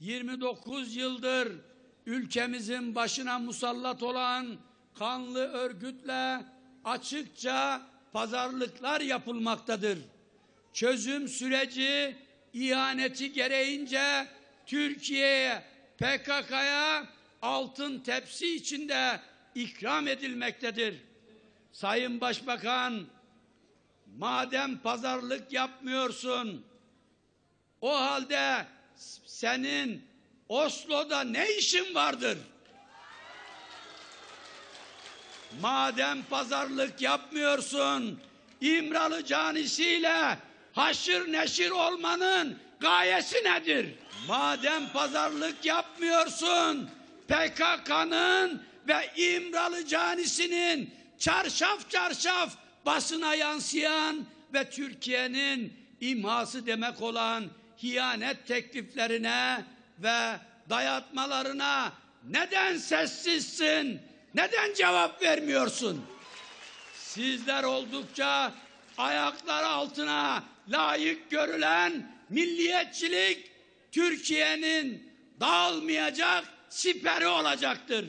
29 yıldır ülkemizin başına musallat olan kanlı örgütle açıkça pazarlıklar yapılmaktadır. Çözüm süreci ihaneti gereğince Türkiye'ye PKK'ya altın tepsi içinde ikram edilmektedir. Sayın Başbakan, madem pazarlık yapmıyorsun, o halde senin Oslo'da ne işin vardır? Madem pazarlık yapmıyorsun, İmralı canisiyle haşır neşir olmanın gayesi nedir? Madem pazarlık yapmıyorsun, PKK'nın ve İmralı canisinin çarşaf çarşaf basına yansıyan ve Türkiye'nin imhası demek olan hiyanet tekliflerine ve dayatmalarına neden sessizsin? Neden cevap vermiyorsun? Sizler oldukça ayaklar altına layık görülen milliyetçilik Türkiye'nin dağılmayacak siperi olacaktır.